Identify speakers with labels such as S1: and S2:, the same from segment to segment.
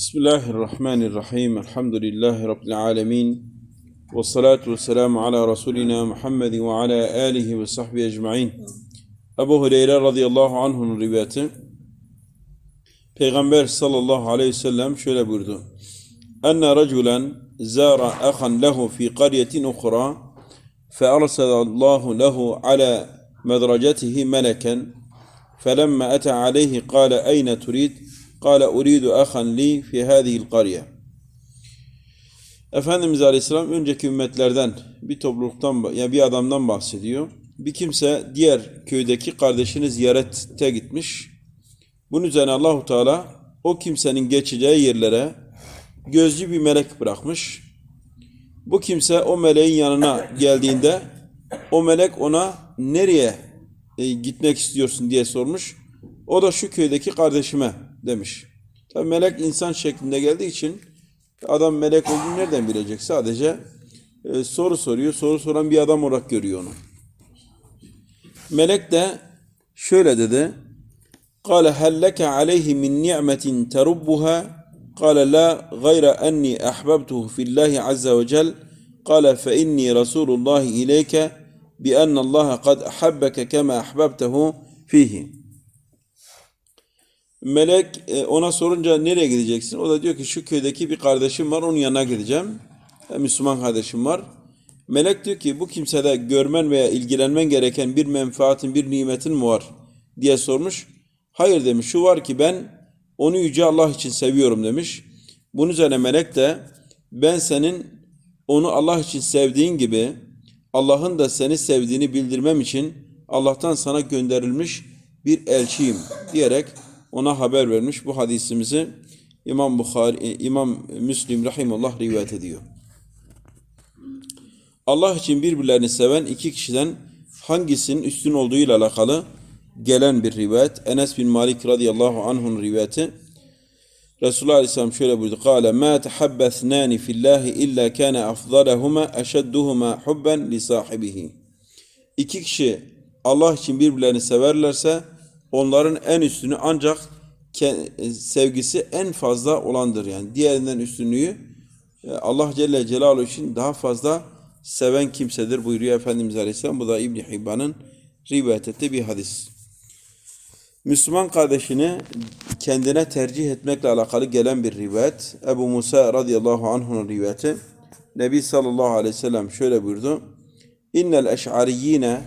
S1: بسم الله الرحمن الرحيم الحمد لله رب العالمين والصلاة والسلام على رسولنا محمد وعلى آله وصحبه أجمعين Ebu Hureyre radıyallahu anh'un rivayeti Peygamber sallallahu aleyhi ve sellem şöyle buyurdu. Enne raculen zara ahan lehu fi qaryetin ukhra fe arsalallahu lehu ala medracetihi meleken felemma ete aleyhi kâle eyne turid Kale uridu ahan li fi hadihil kariye. Efendimiz Aleyhisselam önceki ümmetlerden bir topluluktan ya yani bir adamdan bahsediyor. Bir kimse diğer köydeki kardeşini ziyarette gitmiş. Bunun üzerine Allahu Teala o kimsenin geçeceği yerlere gözcü bir melek bırakmış. Bu kimse o meleğin yanına geldiğinde o melek ona nereye e, gitmek istiyorsun diye sormuş. O da şu köydeki kardeşime demiş. Tabi melek insan şeklinde geldiği için adam melek olduğunu nereden bilecek? Sadece e, soru soruyor. Soru soran bir adam olarak görüyor onu. Melek de şöyle dedi. قال هل لك عليه من نعمة تربها قال لا غير أني أحببته في الله عز وجل قال فإني رسول الله إليك بأن الله قد أحبك كما أحببته فيه Melek e, ona sorunca nereye gideceksin? O da diyor ki şu köydeki bir kardeşim var onun yanına gideceğim. E, Müslüman kardeşim var. Melek diyor ki bu kimsede görmen veya ilgilenmen gereken bir menfaatin, bir nimetin mi var diye sormuş. Hayır demiş şu var ki ben onu yüce Allah için seviyorum demiş. Bunun üzerine melek de ben senin onu Allah için sevdiğin gibi Allah'ın da seni sevdiğini bildirmem için Allah'tan sana gönderilmiş bir elçiyim diyerek ona haber vermiş. Bu hadisimizi İmam Bukhari, İmam Müslim rahimullah rivayet ediyor. Allah için birbirlerini seven iki kişiden hangisinin üstün olduğu ile alakalı gelen bir rivayet. Enes bin Malik radıyallahu anh'un rivayeti. Resulullah Aleyhisselam şöyle buyurdu. Kale ma tehabbethnani fillahi illa kana afdalahuma eşedduhuma hubben li sahibihi. İki kişi Allah için birbirlerini severlerse onların en üstünü ancak sevgisi en fazla olandır. Yani diğerinden üstünlüğü Allah Celle Celaluhu için daha fazla seven kimsedir buyuruyor Efendimiz Aleyhisselam. Bu da İbn Hibban'ın rivayet ettiği bir hadis. Müslüman kardeşini kendine tercih etmekle alakalı gelen bir rivayet. Ebu Musa radıyallahu anh'un rivayeti. Nebi sallallahu aleyhi ve sellem şöyle buyurdu. İnnel eş'ariyyine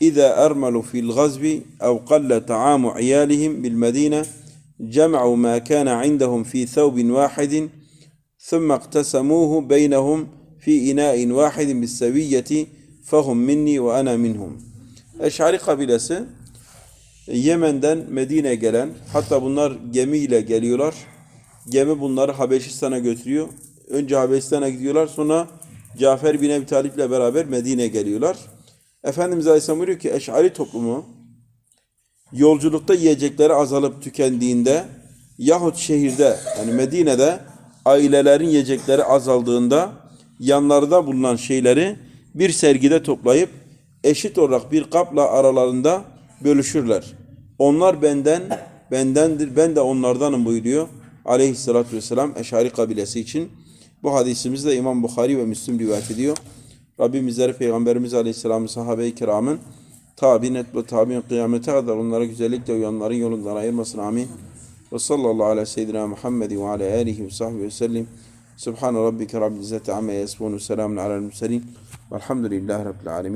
S1: İza ermelu fil gazbi ev qalle ta'amu iyalihim bil medine cem'u ma kana indahum fi thawbin wahidin ثم اقتسموه بينهم في إناء واحد بالسوية فهم مني وأنا منهم. Eş'ari kabilesi Yemen'den Medine'ye gelen, hatta bunlar gemiyle geliyorlar. Gemi bunları Habeşistan'a götürüyor. Önce Habeşistan'a gidiyorlar, sonra Cafer bin Ebi Talip ile beraber Medine'ye geliyorlar. Efendimiz Aleyhisselam buyuruyor ki Eş'ari toplumu yolculukta yiyecekleri azalıp tükendiğinde yahut şehirde yani Medine'de ailelerin yiyecekleri azaldığında yanlarında bulunan şeyleri bir sergide toplayıp eşit olarak bir kapla aralarında bölüşürler. Onlar benden, bendendir, ben de onlardanım buyuruyor. Aleyhissalatü vesselam Eşari kabilesi için. Bu hadisimizi de İmam Bukhari ve Müslim rivayet ediyor. Rabbim bizleri Peygamberimiz Aleyhisselam'ın sahabe-i kiramın tabi'in et ve tabi'in kıyamete kadar onlara güzellikle uyanların yolundan ayırmasın. Amin. Ve sallallahu ala seyyidina Muhammed ve ala alihi ve sahbihi ve sellim. Subhan rabbike rabbil izzeti amma yasifun ve selamun alel murselin. Velhamdülillahi rabbil alemin.